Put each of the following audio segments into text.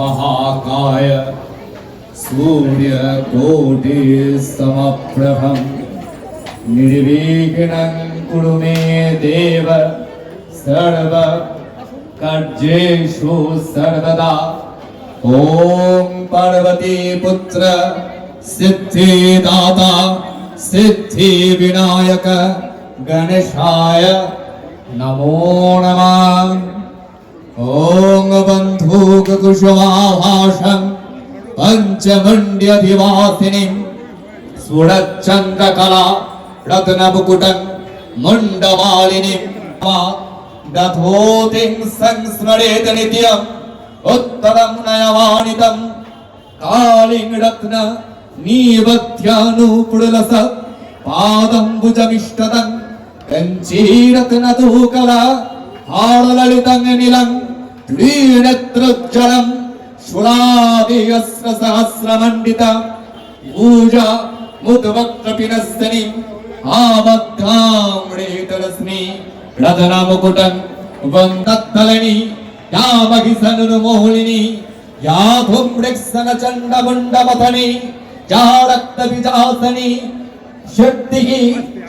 महाकाय सूर्यकोटिसमप्रभं निर्विघ्नं कुरु मे देव सर्वकार्येषु सर्वदा। ॐ पार्वतीपुत्र, सिद्धिदाता, सिद्धिविनायक, गणेशाय नमो नमः। ॐ बन्धूककुसुमाभाषम् पञ्चमण्ड्यधिवासिनीम् सुरच्चन्द्रकला रत्नमुकुटम् मुण्डमालिनीम् दधोतिं संस्मरेत नित्यम् उत्तरं नयवाणितम् कालिं रत्न नीवध्यानुपुडलस पादम्बुजमिष्टदम् कञ्चीरत्नदूकला हाळललितं निलम् त्रीनेत्रोज्जलम् शूलादिहस्रसहस्रमण्डित पूजा मुद्वक्त्रपिनस्तनिम् आमद्धाम्रेतरस्मि रदनमुकुटम् वन्दत्तलनि या महिसनुर्मोहिनि या धूम्रिक्सनचण्डमुण्डमथनि या रक्तबिजासनि शक्तिः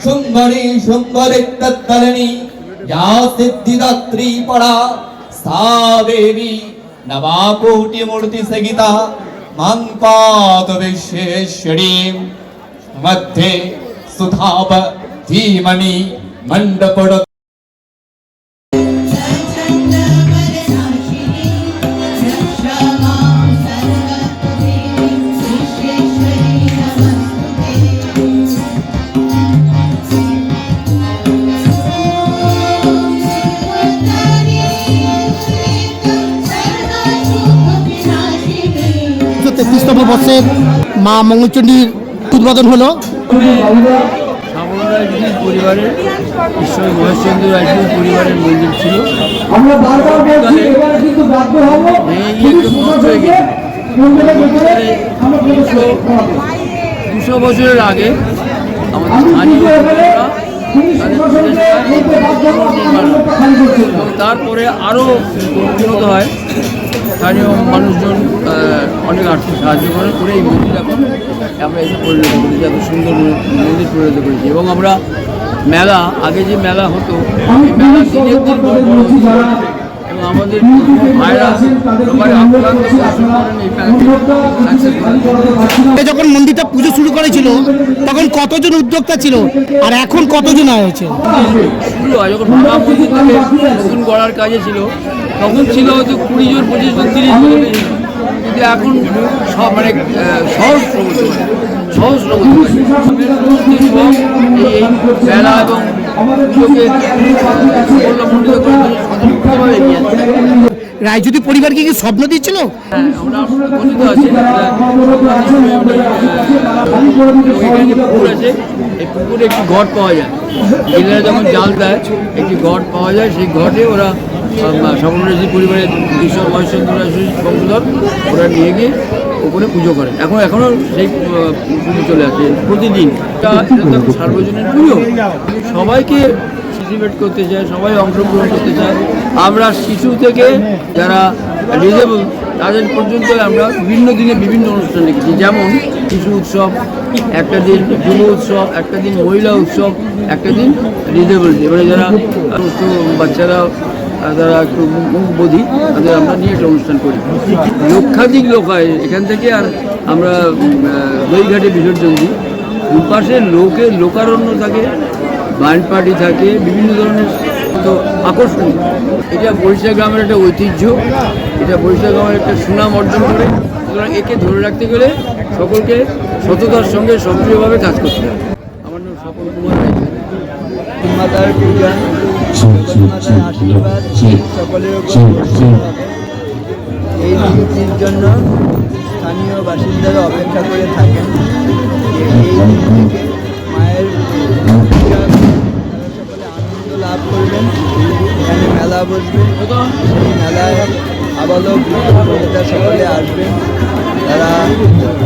शुम्भरि शुम्भरिक्तत्तलनि या सिद्धिदात्री पडा सा देवी नवाकोटिमूर्तिसहिता मां पातु विश्वेश्वरीं मध्ये सुधाप धीमणि मण्डपड তেত্রিশতম বর্ষের মা মঙ্গলচণ্ডীর উদ্বোধন হলো। পরিবারের ঈশ্বর মহেশচন্দ্র রায়চৌধুরী পরিবারের মন্দির ছিল। হয়ে দুশো বছরের আগে আমাদের স্থানীয় তারপরে আরও উন্নত হয়। স্থানীয় মানুষজন অনেক আর্থিক সাহায্য করে করে এই মন্দির এখন আমরা এসে পরিণত করেছি এত সুন্দর মন্দির পরিণত করেছি। এবং আমরা মেলা আগে যে মেলা হতো এই মেলা দিনের দিন এবং আমাদের ভাইরা সবাই আক্রান্ত যখন মন্দিরটা পুজো শুরু করেছিল তখন কতজন উদ্যোক্তা ছিল? আর এখন কতজন হয়েছে শুরু হয় যখন মন্দিরটাকে নতুন গড়ার কাজে ছিল তখন ছিল হয়তো কুড়ি জন পঁচিশ জন তিরিশ জন। কিন্তু এখন সব মানে সহস্র বলতে পারি সহস্র বলতে পারি গ্রামের সমস্ত যুবক এই এই মেলা এবং পুজোকে সাফল্যমণ্ডিত করে সচেতনভাবে এগিয়ে যাচ্ছে রায়চৌধুরী পরিবার কি স্বপ্ন দিচ্ছিল হ্যাঁ পুকুর একটি ঘট পাওয়া যায়। জেলেরা যখন জাল দেয় একটি ঘট পাওয়া যায় সেই ঘটে ওরা সকলরাজি পরিবারের ঈশ্বর মহেশ্বর বংশধর ওরা নিয়ে গিয়ে ওপরে পুজো করে। এখন, এখনও সেই পুজো চলে আসে প্রতিদিন। এটা সার্বজনীন পুজো। সবাইকে পার্টিসিপেট করতে চায়, সবাই অংশগ্রহণ করতে চায়। আমরা শিশু থেকে যারা রিজেবল তাদের পর্যন্ত আমরা বিভিন্ন দিনে বিভিন্ন অনুষ্ঠান রেখেছি যেমন শিশু উৎসব, একটা দিন যুব উৎসব, একটা দিন মহিলা উৎসব, একটা দিন রিজেবল এবারে যারা বাচ্চারা যারা একটু মুখ বোধি তাদের আমরা নিয়ে একটা অনুষ্ঠান করি। লক্ষাধিক লোক হয় এখান থেকে আর আমরা দইঘাটে বিসর্জন দিই। দুপাশে লোকে লোকারণ্য থাকে ব্যান্ড পার্টি থাকে, বিভিন্ন ধরনের তো আকর্ষণীয় এটা বরিশা গ্রামের একটা ঐতিহ্য, এটা বরিশা গ্রামের একটা সুনাম অর্জন করে। সুতরাং একে ধরে রাখতে গেলে সকলকে সততার সঙ্গে সক্রিয়ভাবে কাজ করতে হবে। আমার নাম স্বপন কুমার আশীর্বাদ হবে। এই দিনটির জন্য স্থানীয় বাসিন্দারা অপেক্ষা করে থাকেন এই থেকে মায়ের তারা সকলে আনন্দ লাভ করবেন এখানে মেলা বসবে সেই মেলায় আবালক বৃদ্ধ সকলে আসবেন তারা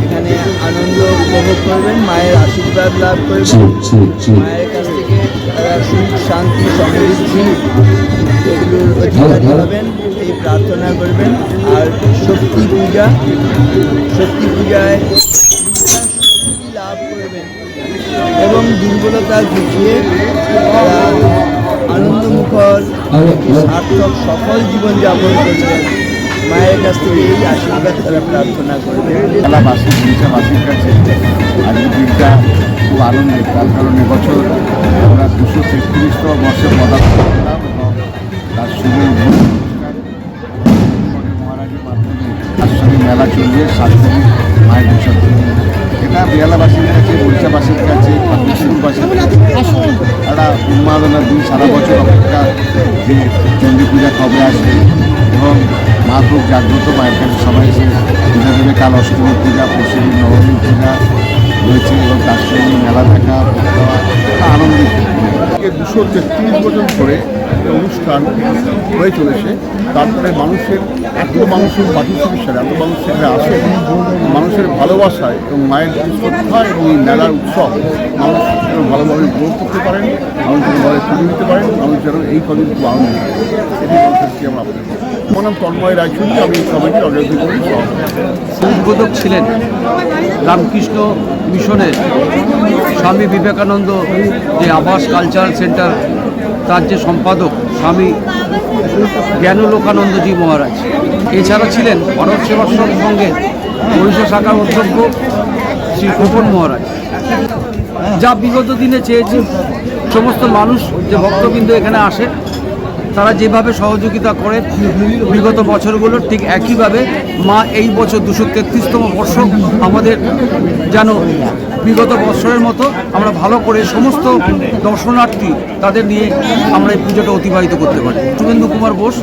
এখানে আনন্দ উপভোগ করবেন মায়ের আশীর্বাদ লাভ করবেন মায়ের তারা সুখ শান্তি সমৃদ্ধি এগুলোর অধিকারী হবেন এই প্রার্থনা করবেন। আর শক্তি পূজা শক্তি পূজায় লাভ করবেন। এবং দুর্বলতা ঘুচিয়ে তারা আনন্দমুখর একটি সার্থক সফল জীবনযাপন করবেন। মায়ের কাছ থেকে এই আশীর্বাদ তারা প্রার্থনা করবেন। উড়িষ্যাবাসীর কাছে আজকের দিনটা খুব আনন্দের তার কারণ এবছর আমরা দুশো তেত্রিশতম বর্ষে পদার্পণ করলাম এবং তার শুরু মহারাজের মাধ্যমে আশ্রমী মেলা চলবে সাত দিন মায়ের বিসর্জন এটা বেহালাবাসীর কাছে উড়িষ্যাবাসীর কাছে বিষ্ণুবাসীর কাছে। একটা উন্মাদনার দিন সারা বছর অপেক্ষা যে চণ্ডী পূজা কবে আসবে এবং মা খুব জাগ্রত মায়ের কাছে সবাই এসে পূজা দেবে। কাল অষ্টমী পূজা, পরশুদিন নবমী পূজা রয়েছে এবং তার সঙ্গে মেলা দেখা থেকে দুশো তেত্রিশ বছর ধরে অনুষ্ঠান হয়ে চলেছে। তারপরে মানুষের, এত মানুষের বাকি চিকিৎসার এত মানুষ সেখানে আসে, মানুষের ভালোবাসায় এবং মায়ের শ্রদ্ধা এবং এই মেলার উৎসব, মানুষ যেন ভালোভাবে উপভোগ করতে পারেন, মানুষ যেন ঘরে পুজো দিতে পারেন, মানুষ যেন এই কদিন খুব আনন্দ। এটি মানুষের আমরা আপনাদের আমার নাম তন্ময় রায়চৌধুরী আমি কমিটির অগ্রগতি করি উদ্বোধক ছিলেন রামকৃষ্ণ মিশনের স্বামী বিবেকানন্দ যে আবাস কালচারাল সেন্টার তার যে সম্পাদক স্বামী জ্ঞানলোকানন্দজি মহারাজ। এছাড়া ছিলেন ভারত সেবাশ্রম সঙ্গে ওড়িশা শাখার অধ্যক্ষ শ্রী খোকন মহারাজ। যা বিগত দিনে চেয়েছে সমস্ত মানুষ যে ভক্তবৃন্দ এখানে আসে। তারা যেভাবে সহযোগিতা করে বিগত বছরগুলো ঠিক একইভাবে মা এই বছর দুশো তেত্রিশতম বর্ষ আমাদের যেন বিগত বছরের মতো আমরা ভালো করে সমস্ত দর্শনার্থী তাদের নিয়ে আমরা এই পুজোটা অতিবাহিত করতে পারি। শুভেন্দু কুমার বোস